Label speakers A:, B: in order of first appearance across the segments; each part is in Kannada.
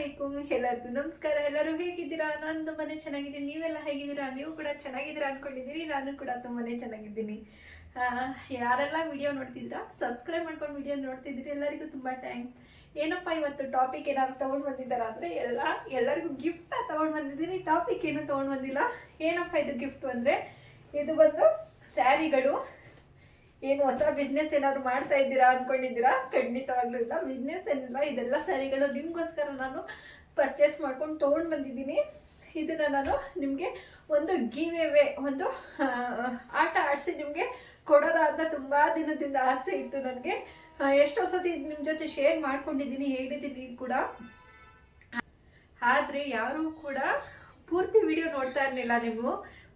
A: ಅಲೈಕುಮ್ ಎಲ್ಲರಿಗೂ ನಮಸ್ಕಾರ. ಎಲ್ಲರೂ ಹೇಗಿದ್ದೀರಾ? ನಾನು ತುಂಬಾನೇ ಚೆನ್ನಾಗಿದ್ದೀನಿ. ನೀವೆಲ್ಲ ಹೇಗಿದ್ದೀರಾ? ನೀವು ಕೂಡ ಚೆನ್ನಾಗಿದ್ದೀರಾ ಅನ್ಕೊಂಡಿದ್ದೀರಿ. ನಾನು ಕೂಡ ತುಂಬಾನೇ ಚೆನ್ನಾಗಿದ್ದೀನಿ. ಯಾರೆಲ್ಲ ವಿಡಿಯೋ ನೋಡ್ತಿದ್ದೀರಾ ಸಬ್ಸ್ಕ್ರೈಬ್ ಮಾಡ್ಕೊಂಡು ವಿಡಿಯೋ ನೋಡ್ತಿದ್ದೀರಿ. ಎಲ್ಲರಿಗೂ ತುಂಬಾ ಥ್ಯಾಂಕ್ಸ್ ಏನಪ್ಪ ಇವತ್ತು ಟಾಪಿಕ್ ಏನಾದ್ರು ತೊಗೊಂಡು ಬಂದಿದ್ದಾರಾ ಅಂದರೆ ಎಲ್ಲ, ಎಲ್ಲರಿಗೂ ಗಿಫ್ಟ್ ತೊಗೊಂಡು ಬಂದಿದ್ದೀನಿ. ಟಾಪಿಕ್ ಏನು ತೊಗೊಂಡು ಬಂದಿಲ್ಲ. ಏನಪ್ಪ ಇದು ಗಿಫ್ಟ್ ಅಂದರೆ? ಇದು ಬಂದು ಸ್ಯಾರಿಗಳು. ಏನು ಹೊಸ ಬಿಸ್ನೆಸ್ ಏನಾದ್ರು ಮಾಡ್ತಾ ಇದ್ದೀರಾ ಅನ್ಕೊಂಡಿದ್ದೀರಾ? ಖಂಡಿತವಾಗ್ಲೂ ಇಲ್ಲ. ಬಿಸ್ನೆಸ್ ಏನಿಲ್ಲ, ಇದೆಲ್ಲ ಸ್ಯಾರಿಗಳು ನಿಮಗೋಸ್ಕರ ನಾನು ಪರ್ಚೇಸ್ ಮಾಡ್ಕೊಂಡು ತೊಗೊಂಡು ಬಂದಿದ್ದೀನಿ. ಇದನ್ನ ನಾನು ನಿಮಗೆ ಒಂದು ಗಿವೆ ಒಂದು ಆಟ ಆಡಿಸಿ ನಿಮಗೆ ಕೊಡೋದ ಅಂತ ತುಂಬ ದಿನದಿಂದ ಆಸೆ ಇತ್ತು ನನಗೆ. ಎಷ್ಟೋ ಸತಿ ನಿಮ್ಮ ಜೊತೆ ಶೇರ್ ಮಾಡ್ಕೊಂಡಿದ್ದೀನಿ ಹೇಳಿದ್ದೀನಿ ಕೂಡ. ಆದರೆ ಯಾರೂ ಕೂಡ ಪೂರ್ತಿ ವಿಡಿಯೋ ನೋಡ್ತಾ ಇರಲಿಲ್ಲ ನೀವು.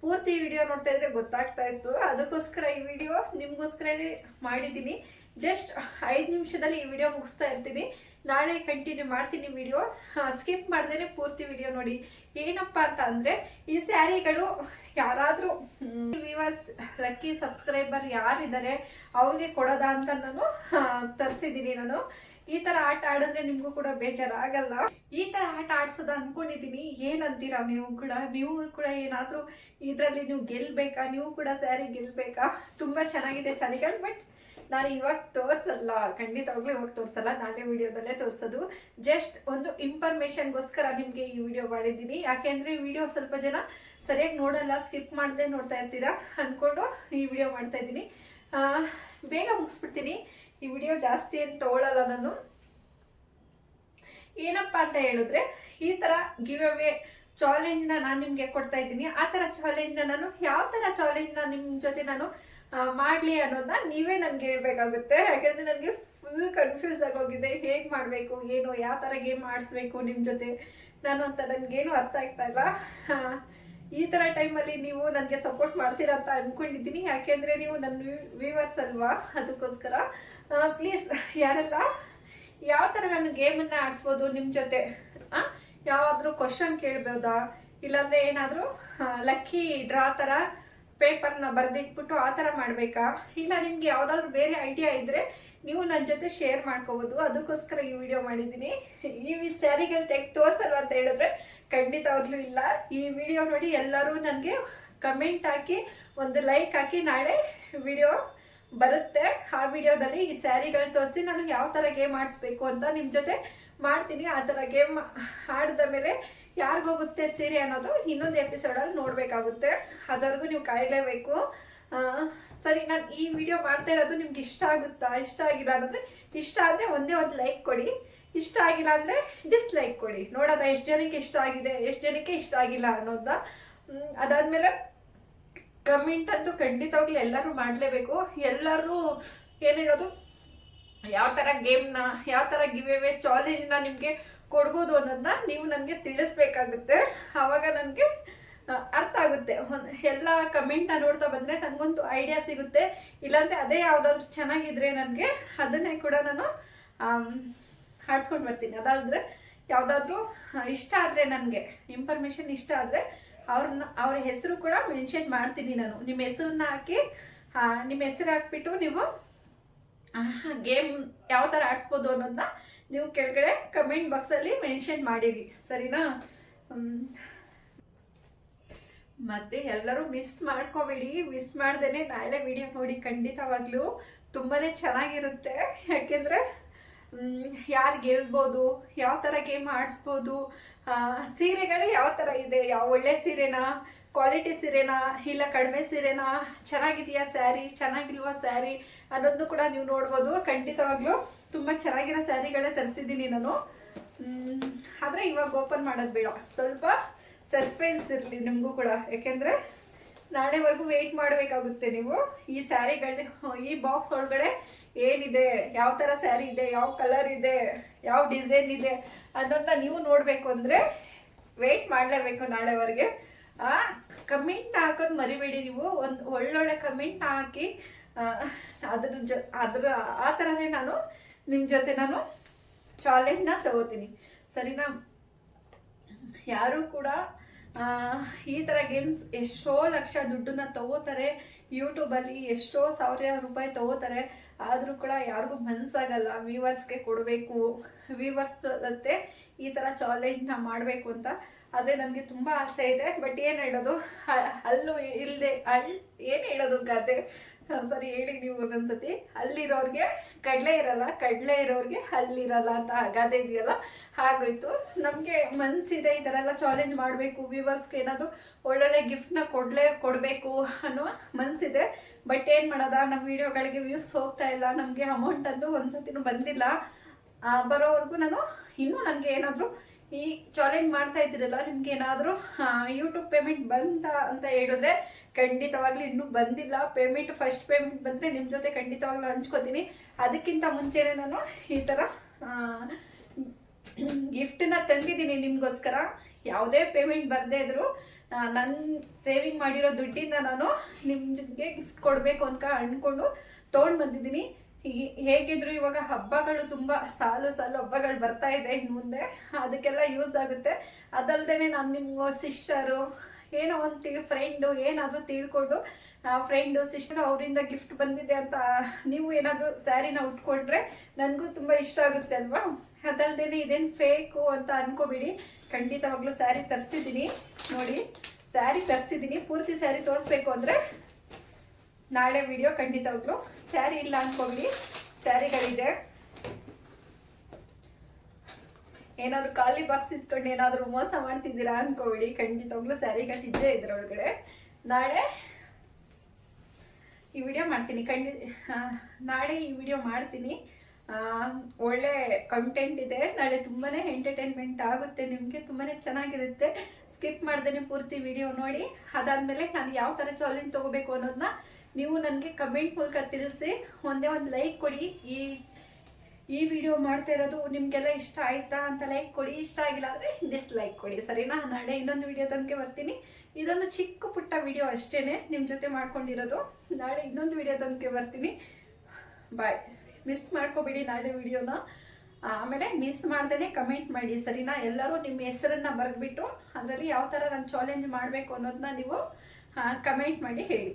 A: ಪೂರ್ತಿ ವಿಡಿಯೋ ನೋಡ್ತಾ ಇದ್ರೆ ಗೊತ್ತಾಗ್ತಾ ಇತ್ತು. ಅದಕ್ಕೋಸ್ಕರ ಈ ವಿಡಿಯೋ ನಿಮಗೋಸ್ಕರನೇ ಮಾಡಿದ್ದೀನಿ. ಜಸ್ಟ್ ಐದು ನಿಮಿಷದಲ್ಲಿ ಈ ವಿಡಿಯೋ ಮುಗಿಸ್ತಾ ಇರ್ತೀನಿ. ನಾಳೆ ಕಂಟಿನ್ಯೂ ಮಾಡ್ತೀನಿ ವಿಡಿಯೋ. ಸ್ಕಿಪ್ ಮಾಡ್ದೇ ಪೂರ್ತಿ ವಿಡಿಯೋ ನೋಡಿ. ಏನಪ್ಪ ಅಂತ ಅಂದರೆ, ಈ ಸ್ಯಾರಿಗಳು ಯಾರಾದರೂ ವಿವರ್ಸ್ ಲಕ್ಕಿ ಸಬ್ಸ್ಕ್ರೈಬರ್ ಯಾರಿದ್ದಾರೆ, ಅವ್ರಿಗೆ ಕೊಡೋದಾ ಅಂತ ನಾನು ತರಿಸಿದ್ದೀನಿ ನಾನು. ಈ ತರ ಆಟ ಆಡಿದ್ರೆ ನಿಮ್ಗೂ ಕೂಡ ಬೇಜಾರಾಗಲ್ಲ. ಈ ತರ ಆಟ ಆಡ್ಸೋದು ಅನ್ಕೊಂಡಿದೀನಿ. ಏನಂತೀರಾ ನೀವು ಕೂಡ? ನೀವು ಕೂಡ ಏನಾದ್ರೂ ಇದರಲ್ಲಿ ನೀವು ಗೆಲ್ಬೇಕಾ? ನೀವು ಕೂಡ ಸ್ಯಾರಿ ಗೆಲ್ಬೇಕಾ? ತುಂಬಾ ಚೆನ್ನಾಗಿದೆ ಸ್ಯಾರಿಗಳು ಬಟ್ ನಾನು ಇವಾಗ ತೋರ್ಸಲ್ಲ. ಖಂಡಿತವಾಗ್ಲೂ ಇವಾಗ ತೋರ್ಸಲ್ಲ. ನಾಳೆ ವಿಡಿಯೋದಲ್ಲೇ ತೋರ್ಸೋದು. ಜಸ್ಟ್ ಒಂದು ಇನ್ಫಾರ್ಮೇಶನ್ಗೋಸ್ಕರ ನಿಮಗೆ ಈ ವಿಡಿಯೋ ಮಾಡಿದ್ದೀನಿ. ಯಾಕೆಂದ್ರೆ ವಿಡಿಯೋ ಸ್ವಲ್ಪ ಜನ ಸರಿಯಾಗಿ ನೋಡಲ್ಲ, ಸ್ಕಿಪ್ ಮಾಡದೆ ನೋಡ್ತಾ ಇರ್ತೀರಾ ಅಂದ್ಕೊಂಡು ಈ ವಿಡಿಯೋ ಮಾಡ್ತಾ ಇದ್ದೀನಿ. ಬೇಗ ಮುಗಿಸ್ಬಿಡ್ತೀನಿ. ಈ ವಿಡಿಯೋ ಜಾಸ್ತಿ ಏನು ತಗೊಳ್ಳಲ್ಲ ನಾನು. ಏನಪ್ಪ ಅಂತ ಹೇಳಿದ್ರೆ, ಈ ತರ ಗಿವ್ ಅವೇ ಚಾಲೆಂಜ್ನ ನಾನು ನಿಮಗೆ ಕೊಡ್ತಾ ಇದ್ದೀನಿ. ಆ ತರ ಚಾಲೆಂಜ್ನ ನಾನು, ಯಾವ ತರ ಚಾಲೆಂಜ್ನ ನಿಮ್ ಜೊತೆ ನಾನು ಮಾಡಲಿ ಅನ್ನೋದನ್ನ ನೀವೇ ನನಗೆ ಹೇಳ್ಬೇಕಾಗುತ್ತೆ. ಯಾಕಂದ್ರೆ ನನಗೆ ಫುಲ್ ಕನ್ಫ್ಯೂಸ್ ಆಗೋಗಿದೆ. ಹೇಗೆ ಮಾಡಬೇಕು, ಏನು, ಯಾವ ತರ ಗೇಮ್ ಆಡಿಸ್ಬೇಕು ನಿಮ್ಮ ಜೊತೆ. ನಾನು ಅಂತ ನನಗೇನು ಅರ್ಥ ಆಗ್ತಾ ಇಲ್ಲ. ಈ ತರ ಟೈಮಲ್ಲಿ ನೀವು ನನಗೆ ಸಪೋರ್ಟ್ ಮಾಡ್ತೀರಾ ಅಂತ ಅನ್ಕೊಂಡಿದ್ದೀನಿ. ಯಾಕೆಂದ್ರೆ ನೀವು ನನ್ನ ವ್ಯೂವರ್ಸ್ ಅಲ್ವಾ? ಅದಕ್ಕೋಸ್ಕರ. ಪ್ಲೀಸ್ ಯಾರೆಲ್ಲ, ಯಾವ ಥರ ನಾನು ಗೇಮನ್ನು ಆಡಿಸ್ಬೋದು ನಿಮ್ಮ ಜೊತೆ? ಯಾವಾದರೂ ಕ್ವಶನ್ ಕೇಳ್ಬೋದಾ? ಇಲ್ಲಾಂದ್ರೆ ಏನಾದರೂ ಲಕ್ಕಿ ಡ್ರಾ ಥರ ಪೇಪರ್ನ ಬರೆದಿಟ್ಬಿಟ್ಟು ಆ ಥರ ಮಾಡಬೇಕಾ? ಇಲ್ಲ, ನಿಮ್ಗೆ ಯಾವುದಾದ್ರೂ ಬೇರೆ ಐಡಿಯಾ ಇದ್ದರೆ ನೀವು ನನ್ನ ಜೊತೆ ಶೇರ್ ಮಾಡ್ಕೋಬೋದು. ಅದಕ್ಕೋಸ್ಕರ ಈ ವಿಡಿಯೋ ಮಾಡಿದ್ದೀನಿ. ಈ ಸ್ಯಾರಿಗಳು ತೆಗೆದು ತೋರ್ಸಲ್ವ ಅಂತ ಹೇಳಿದ್ರೆ ಖಂಡಿತವಾಗ್ಲೂ ಇಲ್ಲ. ಈ ವಿಡಿಯೋ ನೋಡಿ ಎಲ್ಲರೂ ನನಗೆ ಕಮೆಂಟ್ ಹಾಕಿ, ಒಂದು ಲೈಕ್ ಹಾಕಿ ನಾಳೆ ವಿಡಿಯೋ ಬರುತ್ತೆ. ಆ ವಿಡಿಯೋದಲ್ಲಿ ಈ ಸ್ಯಾರಿಗಳು ತೋರಿಸಿ ನಾನು ಯಾವ ಥರ ಗೇಮ್ ಆಡಿಸ್ಬೇಕು ಅಂತ ನಿಮ್ಮ ಜೊತೆ ಮಾಡ್ತೀನಿ. ಆ ಥರ ಗೇಮ್ ಆಡಿದ ಮೇಲೆ ಯಾರಿಗೋಗುತ್ತೆ ಸೀರೆ ಅನ್ನೋದು ಇನ್ನೊಂದು ಎಪಿಸೋಡಲ್ಲಿ ನೋಡಬೇಕಾಗುತ್ತೆ. ಅದವರೆಗೂ ನೀವು ಕಾಯಲೇಬೇಕು. ಸರಿ, ನಾನು ಈ ವಿಡಿಯೋ ಮಾಡ್ತಾ ಇರೋದು ನಿಮ್ಗೆ ಇಷ್ಟ ಆಗುತ್ತಾ? ಇಷ್ಟ ಆಗಿಲ್ಲ ಅಂದರೆ ಇಷ್ಟ ಆದರೆ ಒಂದೇ ಒಂದು ಲೈಕ್ ಕೊಡಿ. ಇಷ್ಟ ಆಗಿಲ್ಲ ಅಂದರೆ ಡಿಸ್ಲೈಕ್ ಕೊಡಿ. ನೋಡೋದ ಎಷ್ಟು ಜನಕ್ಕೆ ಇಷ್ಟ ಆಗಿದೆ, ಎಷ್ಟು ಜನಕ್ಕೆ ಇಷ್ಟ ಆಗಿಲ್ಲ ಅನ್ನೋದನ್ನ ಅದಾದಮೇಲೆ ಕಮೆಂಟ್ ಅಂತೂ ಖಂಡಿತವಾಗ್ಲೂ ಎಲ್ಲರೂ ಮಾಡಲೇಬೇಕು. ಎಲ್ಲರೂ ಏನು ಹೇಳೋದು? ಯಾವ ಥರ ಗೇಮ್ನ ಯಾವ ಥರ ಚಾಲೆಂಜ್ ಚಾಲೆಂಜ್ನ ನಿಮಗೆ ಕೊಡ್ಬೋದು ಅನ್ನೋದನ್ನ ನೀವು ನನಗೆ ತಿಳಿಸ್ಬೇಕಾಗುತ್ತೆ. ಆವಾಗ ನನಗೆ ಅರ್ಥ ಆಗುತ್ತೆ. ಎಲ್ಲ ಕಮೆಂಟ್ನ ನೋಡ್ತಾ ಬಂದರೆ ನನಗೊಂದು ಐಡಿಯಾ ಸಿಗುತ್ತೆ. ಇಲ್ಲಾಂದರೆ ಅದೇ ಯಾವುದಾದ್ರೂ ಚೆನ್ನಾಗಿದ್ರೆ ನನಗೆ, ಅದನ್ನೇ ಕೂಡ ನಾನು ಹಾಡ್ಸ್ಕೊಂಡು ಬರ್ತೀನಿ. ಅದಾದ್ರೆ ಯಾವುದಾದ್ರೂ ಇಷ್ಟ ಆದರೆ ನನಗೆ ಇನ್ಫಾರ್ಮೇಷನ್ ಇಷ್ಟ ಆದರೆ ಅವ್ರನ್ನ, ಅವ್ರ ಹೆಸರು ಕೂಡ ಮೆನ್ಷನ್ ಮಾಡ್ತೀನಿ ನಾನು. ನಿಮ್ಮ ಹೆಸರನ್ನ ಹಾಕಿ ನಿಮ್ಮ ಹೆಸರು ಹಾಕ್ಬಿಟ್ಟು ನೀವು ಗೇಮ್ ಯಾವ ಥರ ಆಡಿಸ್ಬೋದು ಅನ್ನೋದನ್ನ ನೀವು ಕೆಳಗಡೆ ಕಮೆಂಟ್ ಬಾಕ್ಸಲ್ಲಿ ಮೆನ್ಷನ್ ಮಾಡಿರಿ. ಸರಿನಾ. ಮತ್ತೆ ಎಲ್ಲರೂ ಮಿಸ್ ಮಾಡ್ಕೋಬೇಡಿ. ಮಿಸ್ ಮಾಡ್ದೇನೆ ನಾಳೆ ವಿಡಿಯೋ ನೋಡಿ ಖಂಡಿತವಾಗ್ಲೂ. ತುಂಬಾನೇ ಚೆನ್ನಾಗಿರುತ್ತೆ. ಯಾಕೆಂದ್ರೆ ಯಾರು ಗೆಲ್ಬೋದು, ಯಾವ ಥರ ಗೇಮ್ ಆಡಿಸ್ಬೋದು ಸೀರೆಗಳು ಯಾವ ಥರ ಇದೆ? ಯಾವ ಒಳ್ಳೆ ಸೀರೆನಾ? ಕ್ವಾಲಿಟಿ ಸೀರೆನಾ? ಇಲ್ಲ ಕಡಿಮೆ ಸೀರೆನಾ? ಚೆನ್ನಾಗಿದೆಯಾ ಸ್ಯಾರಿ ಚೆನ್ನಾಗಿಲ್ವಾ ಸ್ಯಾರಿ ಅನ್ನೋದನ್ನು ಕೂಡ ನೀವು ನೋಡ್ಬೋದು. ಖಂಡಿತವಾಗ್ಲೂ ತುಂಬ ಚೆನ್ನಾಗಿರೋ ಸ್ಯಾರಿಗಳೇ ತರಿಸಿದ್ದೀನಿ ನಾನು. ಆದ್ರೆ ಇವಾಗ ಓಪನ್ ಮಾಡೋದು ಬೇಡ. ಸ್ವಲ್ಪ ಸಸ್ಪೆನ್ಸ್ ಇರಲಿ ನಿಮಗೂ ಕೂಡ. ಯಾಕೆಂದ್ರೆ ನಾಳೆವರೆಗೂ ವೆಯ್ಟ್ ಮಾಡಬೇಕಾಗುತ್ತೆ ನೀವು. ಈ ಸ್ಯಾರಿಗಳ ಈ ಬಾಕ್ಸ್ ಒಳಗಡೆ ಏನಿದೆ, ಯಾವ ಥರ ಸ್ಯಾರಿ ಇದೆ, ಯಾವ ಕಲರ್ ಇದೆ, ಯಾವ ಡಿಸೈನ್ ಇದೆ ಅನ್ನೋದನ್ನ ನೀವು ನೋಡಬೇಕು ಅಂದರೆ ವೆಯ್ಟ್ ಮಾಡಲೇಬೇಕು ನಾಳೆವರೆಗೆ. ಕಮೆಂಟ್ ಹಾಕೋದು ಮರಿಬೇಡಿ ನೀವು. ಒಂದು ಒಳ್ಳೊಳ್ಳೆ ಕಮೆಂಟ್ ಹಾಕಿ ಅದ್ರ ಜೊ, ಅದ್ರ, ಆ ಥರನೇ ನಾನು ನಿಮ್ಮ ಜೊತೆ ನಾನು ಚಾಲೆಂಜ್ನ ತಗೋತೀನಿ. ಸರಿನಾ? ಯಾರು ಕೂಡ ಈ ಥರ ಗೇಮ್ಸ್ ಎಷ್ಟೋ ಲಕ್ಷ ದುಡ್ಡನ್ನ ತಗೋತಾರೆ. ಯೂಟ್ಯೂಬಲ್ಲಿ ಎಷ್ಟೋ ಸಾವಿರ ರೂಪಾಯಿ ತಗೋತಾರೆ. ಆದರೂ ಕೂಡ ಯಾರಿಗೂ ಮನಸ್ಸಾಗಲ್ಲ ವ್ಯೂವರ್ಸ್ಗೆ ಕೊಡಬೇಕು. ವ್ಯೂವರ್ಸ್ ಜೊತೆ ಈ ಥರ ಚಾಲೆಂಜ್ನ ಮಾಡಬೇಕು ಅಂತ. ಆದರೆ ನನಗೆ ತುಂಬ ಆಸೆ ಇದೆ. ಬಟ್ ಏನು ಹೇಳೋದು? ಅಲ್ಲೂ ಇಲ್ಲದೆ ಅಲ್ಲಿ ಏನು ಹೇಳೋದು ಹ, ಸರಿ, ಹೇಳಿ ನೀವು ಒಂದೊಂದ್ಸತಿ. ಅಲ್ಲಿರೋರ್ಗೆ ಕಡಲೆ ಇರಲ್ಲ, ಕಡಲೆ ಇರೋರ್ಗೆ ಅಲ್ಲಿರಲ್ಲ ಅಂತ ಆಗದೆ ಇದೆಯಲ್ಲ? ಹಾಗೋಯ್ತು. ನಮಗೆ ಮನ್ಸಿದೆ ಈ ಥರ ಎಲ್ಲ ಚಾಲೆಂಜ್ ಮಾಡಬೇಕು ವ್ಯೂವರ್ಸ್ಗೆ ಏನಾದರೂ ಒಳ್ಳೊಳ್ಳೆ ಗಿಫ್ಟ್ನ ಕೊಡಲೇ, ಕೊಡಬೇಕು ಅನ್ನೋ ಮನಸ್ಸಿದೆ ಬಟ್ ಏನು ಮಾಡೋದ ನಮ್ಮ ವಿಡಿಯೋಗಳಿಗೆ ವ್ಯೂಸ್ ಹೋಗ್ತಾ ಇಲ್ಲ. ನಮಗೆ ಅಮೌಂಟ್ ಅಂತೂ ಒಂದ್ಸತಿನೂ ಬಂದಿಲ್ಲ. ಬರೋವರೆಗೂ ನಾನು ಇನ್ನೂ ನನಗೆ ಏನಾದರೂ ಈ ಚಾಲೆಂಜ್ ಮಾಡ್ತಾ ಇದ್ದೀರಲ್ಲ, ನಿಮ್ಗೆ ಏನಾದರೂ ಯೂಟ್ಯೂಬ್ ಪೇಮೆಂಟ್ ಬಂತ ಅಂತ ಹೇಳಿದ್ರೆ ಖಂಡಿತವಾಗ್ಲೂ ಇನ್ನೂ ಬಂದಿಲ್ಲ. ಪೇಮೆಂಟ್ ಫಸ್ಟ್ ಪೇಮೆಂಟ್ ಬಂದರೆ ನಿಮ್ಮ ಜೊತೆ ಖಂಡಿತವಾಗ್ಲೂ ಹಂಚ್ಕೋತೀನಿ. ಅದಕ್ಕಿಂತ ಮುಂಚೆನೇ ನಾನು ಈ ಥರ ಗಿಫ್ಟನ್ನ ತಂದಿದ್ದೀನಿ ನಿಮಗೋಸ್ಕರ. ಯಾವುದೇ ಪೇಮೆಂಟ್ ಬರದೇ ಇದ್ರು ನನ್ನ ಸೇವಿಂಗ್ ಮಾಡಿರೋ ದುಡ್ಡಿಂದ ನಾನು ನಿಮಗೆ ಗಿಫ್ಟ್ ಕೊಡಬೇಕು ಅನ್ಕ ಅಂದ್ಕೊಂಡು ತೊಗೊಂಡು ಬಂದಿದ್ದೀನಿ. ಹೇಗಿದ್ರು ಇವಾಗ ಹಬ್ಬಗಳು ತುಂಬಾ ಸಾಲು ಸಾಲು ಹಬ್ಬಗಳು ಬರ್ತಾ ಇದೆ ಇನ್ನು ಮುಂದೆ. ಅದಕ್ಕೆಲ್ಲ ಯೂಸ್ ಆಗುತ್ತೆ. ಅದಲ್ದೇನೆ ನಾನು ನಿಮ್ಗೆ ಸಿಸ್ಟರು, ಏನೋ ಒಂದು ತಿಳಿ ಫ್ರೆಂಡು ಏನಾದರೂ ತಿಳ್ಕೊಂಡು ಫ್ರೆಂಡು ಸಿಸ್ಟರ್ ಅವರಿಂದ ಗಿಫ್ಟ್ ಬಂದಿದೆ ಅಂತ ನೀವು ಏನಾದರೂ ಸ್ಯಾರಿನ ಉಟ್ಕೊಂಡ್ರೆ ನನಗೂ ತುಂಬ ಇಷ್ಟ ಆಗುತ್ತೆ ಅಲ್ವಾ? ಅದಲ್ದೇ ಇದೇನು ಫೇಕು ಅಂತ ಅನ್ಕೋಬಿಡಿ. ಖಂಡಿತವಾಗ್ಲೂ ಸ್ಯಾರಿ ತರಿಸಿದ್ದೀನಿ. ನೋಡಿ ಸ್ಯಾರಿ ತರಿಸಿದ್ದೀನಿ. ಪೂರ್ತಿ ಸ್ಯಾರಿ ತೋರಿಸ್ಬೇಕು ಅಂದರೆ ನಾಳೆ ವಿಡಿಯೋ ಖಂಡಿತವಾಗ್ಲೂ ಸ್ಯಾರಿ ಇಲ್ಲ ಅನ್ಕೊಳ್ಳಿ ಸ್ಯಾರಿಗಳಿದೆ. ಏನಾದ್ರು ಖಾಲಿ ಬಾಕ್ಸ್ ಇಸ್ಕೊಂಡು ಏನಾದ್ರು ಮೋಸ ಮಾಡ್ತಿದ್ದೀರಾ ಅನ್ಕೋಬೇಡಿ ಖಂಡಿತವಾಗ್ಲೂ ಸ್ಯಾರಿಗಳು ಇದ್ದೇ ಇದ್ರೊಳಗಡೆ ನಾಳೆ ಈ ವಿಡಿಯೋ ಮಾಡ್ತೀನಿ. ಖಂಡಿ ನಾಳೆ ಈ ವಿಡಿಯೋ ಮಾಡ್ತೀನಿ. ಒಳ್ಳೆ ಕಂಟೆಂಟ್ ಇದೆ. ನಾಳೆ ತುಂಬಾ ಎಂಟರ್ಟೈನ್ಮೆಂಟ್ ಆಗುತ್ತೆ ನಿಮಗೆ. ತುಂಬಾ ಚೆನ್ನಾಗಿರುತ್ತೆ. ಸ್ಕಿಪ್ ಮಾಡ್ದೇನೆ ಪೂರ್ತಿ ವಿಡಿಯೋ ನೋಡಿ. ಅದಾದಮೇಲೆ ನಾನು ಯಾವ ಥರ ಚಾಲೆಂಜ್ ತೊಗೋಬೇಕು ಅನ್ನೋದನ್ನ ನೀವು ನನಗೆ ಕಮೆಂಟ್ ಮೂಲಕ ತಿಳಿಸಿ, ಒಂದೇ ಒಂದು ಲೈಕ್ ಕೊಡಿ. ಈ ಈ ವಿಡಿಯೋ ಮಾಡ್ತಾ ಇರೋದು ನಿಮಗೆಲ್ಲ ಇಷ್ಟ ಆಯ್ತಾ ಅಂತ ಲೈಕ್ ಕೊಡಿ. ಇಷ್ಟ ಆಗಿಲ್ಲ ಅಂದರೆ ಡಿಸ್ಲೈಕ್ ಕೊಡಿ, ಸರಿನಾ? ನಾಳೆ ಇನ್ನೊಂದು ವಿಡಿಯೋ ತನಕ ಬರ್ತೀನಿ. ಇದೊಂದು ಚಿಕ್ಕ ಪುಟ್ಟ ವಿಡಿಯೋ ಅಷ್ಟೇ ನಿಮ್ಮ ಜೊತೆ ಮಾಡ್ಕೊಂಡಿರೋದು. ನಾಳೆ ಇನ್ನೊಂದು ವಿಡಿಯೋ ತನಕ ಬರ್ತೀನಿ. ಬಾಯ್ ಮಿಸ್ ಮಾಡ್ಕೋಬೇಡಿ ನಾಳೆ ವಿಡಿಯೋನ ಆಮೇಲೆ ಮಿಸ್ ಮಾಡ್ದೇ ಕಮೆಂಟ್ ಮಾಡಿ, ಸರಿನಾ? ಎಲ್ಲರೂ ನಿಮ್ಮ ಹೆಸರನ್ನ ಬರೆದ್ಬಿಟ್ಟು ಅದರಲ್ಲಿ ಯಾವ ಥರ ನಾನು ಚಾಲೆಂಜ್ ಮಾಡಬೇಕು ಅನ್ನೋದನ್ನ ನೀವು ಕಮೆಂಟ್ ಮಾಡಿ ಹೇಳಿ.